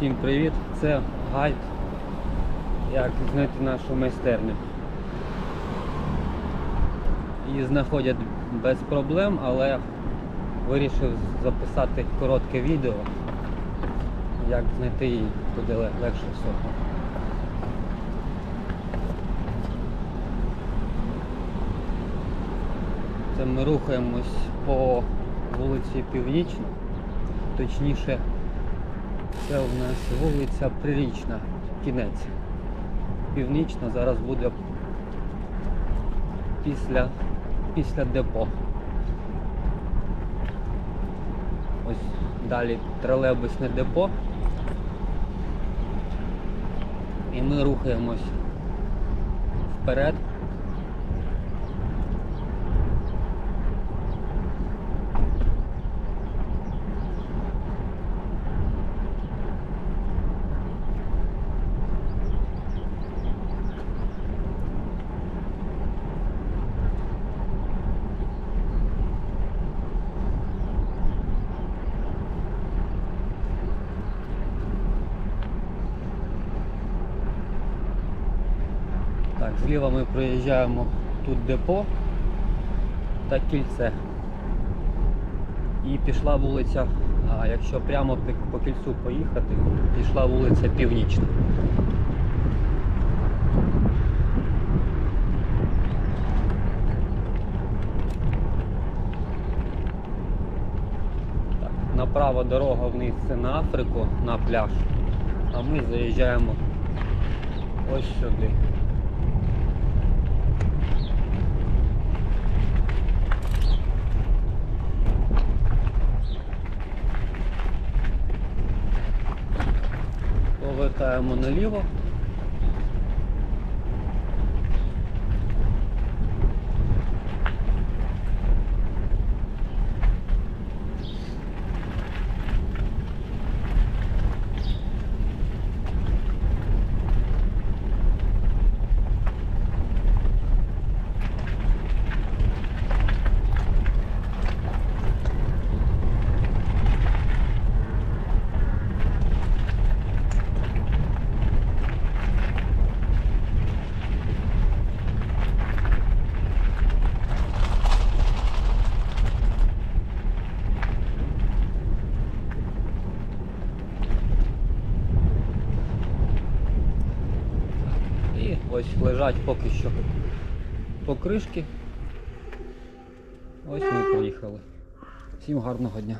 Всім привіт! Це гайд, як знайти нашу майстерню. Її знаходять без проблем, але вирішив записати коротке відео, як знайти її туди легше всього. Це ми рухаємось по вулиці Північна, точніше це у нас вулиця Прирічна, кінець. Північна зараз буде після, після депо. Ось далі тролейбусне депо. І ми рухаємось вперед. Так, зліва ми проїжджаємо тут депо та кільце. І пішла вулиця, а якщо прямо по- кільцю поїхати, пішла вулиця Північна. Так, дорога вниз це на Африку, на пляж. А ми заїжджаємо ось сюди. Повертаємо наліво. І ось лежать поки що покришки. Ось ми поїхали. Всім гарного дня.